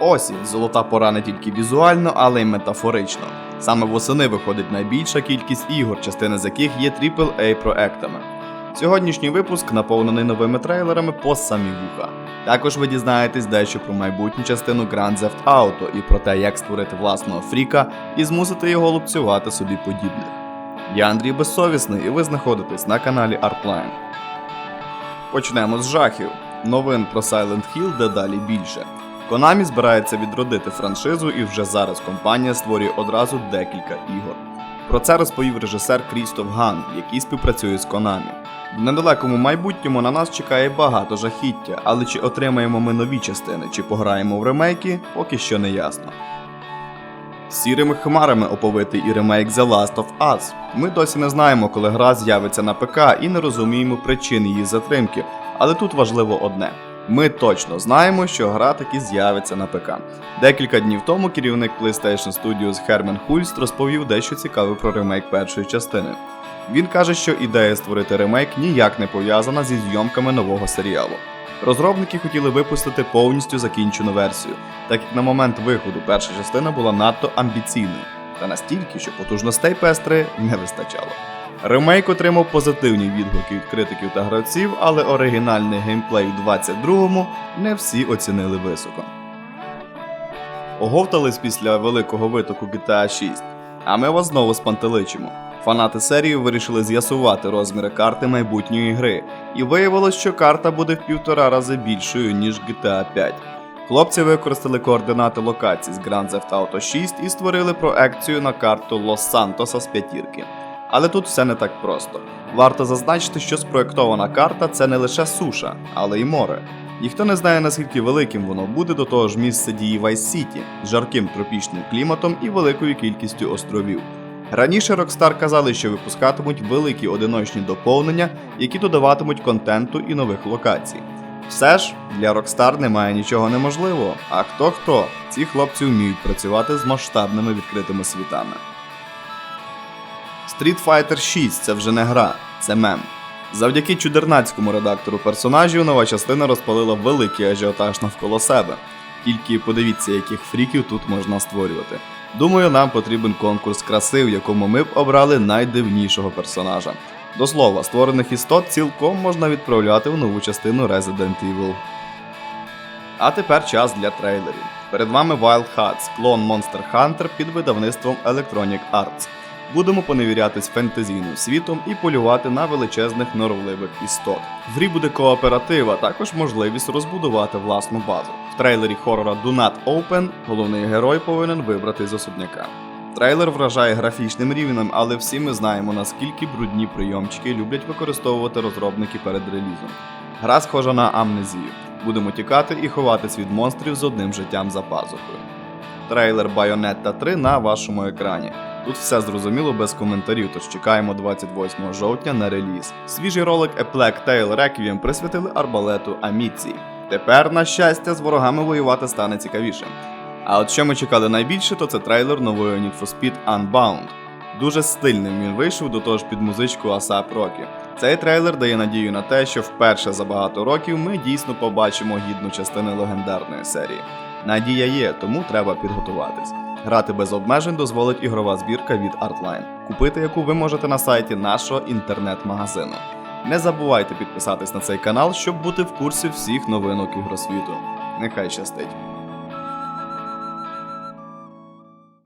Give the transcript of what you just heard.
Осінь золота пора не тільки візуально, але й метафорично. Саме восени виходить найбільша кількість ігор, частина з яких є aaa проектами. Сьогоднішній випуск наповнений новими трейлерами по самі вуха. Також ви дізнаєтесь дещо про майбутню частину Grand Theft Auto і про те, як створити власного фріка і змусити його лупцювати собі подібних. Я Андрій Безсовісний, і ви знаходитесь на каналі Artline. Почнемо з жахів. Новин про Silent Hill дедалі більше. Konami збирається відродити франшизу, і вже зараз компанія створює одразу декілька ігор. Про це розповів режисер Крістоф Ган, який співпрацює з Konami. В недалекому майбутньому на нас чекає багато жахіття, але чи отримаємо ми нові частини, чи пограємо в ремейки, поки що не ясно. Сірими хмарами оповитий і ремейк The Last of Us. Ми досі не знаємо, коли гра з'явиться на ПК і не розуміємо причин її затримки, але тут важливо одне. Ми точно знаємо, що гра таки з'явиться на ПК. Декілька днів тому керівник PlayStation Studios Хермен Хульст розповів дещо цікаве про ремейк першої частини. Він каже, що ідея створити ремейк ніяк не пов'язана зі зйомками нового серіалу. Розробники хотіли випустити повністю закінчену версію, так як на момент виходу перша частина була надто амбіційною, та настільки, що потужностей PS3 не вистачало. Ремейк отримав позитивні відгуки від критиків та гравців, але оригінальний геймплей у 22-му не всі оцінили високо. Оговтались після великого витоку GTA 6, а ми вас знову спантеличимо. Фанати серії вирішили з'ясувати розміри карти майбутньої гри, і виявилось, що карта буде в півтора рази більшою, ніж GTA 5. Хлопці використали координати локацій з Grand Theft Auto 6 і створили проекцію на карту Лос-Сантоса з п'ятірки. Але тут все не так просто. Варто зазначити, що спроєктована карта це не лише суша, але й море. Ніхто не знає наскільки великим воно буде до того ж місце дії City з жарким тропічним кліматом і великою кількістю островів. Раніше Rockstar казали, що випускатимуть великі одиночні доповнення, які додаватимуть контенту і нових локацій. Все ж для Rockstar немає нічого неможливого. А хто хто, ці хлопці вміють працювати з масштабними відкритими світами. Street Fighter 6 це вже не гра, це мем. Завдяки чудернацькому редактору персонажів нова частина розпалила великий ажіотаж навколо себе. Тільки подивіться, яких фріків тут можна створювати. Думаю, нам потрібен конкурс краси, в якому ми б обрали найдивнішого персонажа. До слова, створених істот цілком можна відправляти в нову частину Resident Evil. А тепер час для трейлерів. Перед вами Wild Hearts, клон Monster Hunter під видавництвом Electronic Arts. Будемо поневірятись фентезійним світом і полювати на величезних норовливих істот. В грі буде кооператив, а також можливість розбудувати власну базу. В трейлері хорора Do Not Open головний герой повинен вибрати з особняка. Трейлер вражає графічним рівнем, але всі ми знаємо, наскільки брудні прийомчики люблять використовувати розробники перед релізом. Гра схожа на амнезію. Будемо тікати і ховатись від монстрів з одним життям за пазухою. Трейлер Bayonetta 3 на вашому екрані. Тут все зрозуміло без коментарів, тож чекаємо 28 жовтня на реліз. Свіжий ролик A Plague Tale Requiem присвятили арбалету Аміції. Тепер, на щастя, з ворогами воювати стане цікавіше. А от що ми чекали найбільше, то це трейлер нової Need for Speed Unbound. Дуже стильним він вийшов до того ж під музичку ASAP Rocky. Цей трейлер дає надію на те, що вперше за багато років ми дійсно побачимо гідну частину легендарної серії. Надія є, тому треба підготуватись. Грати без обмежень дозволить ігрова збірка від Artline, купити яку ви можете на сайті нашого інтернет-магазину. Не забувайте підписатись на цей канал, щоб бути в курсі всіх новинок ігросвіту. Нехай щастить!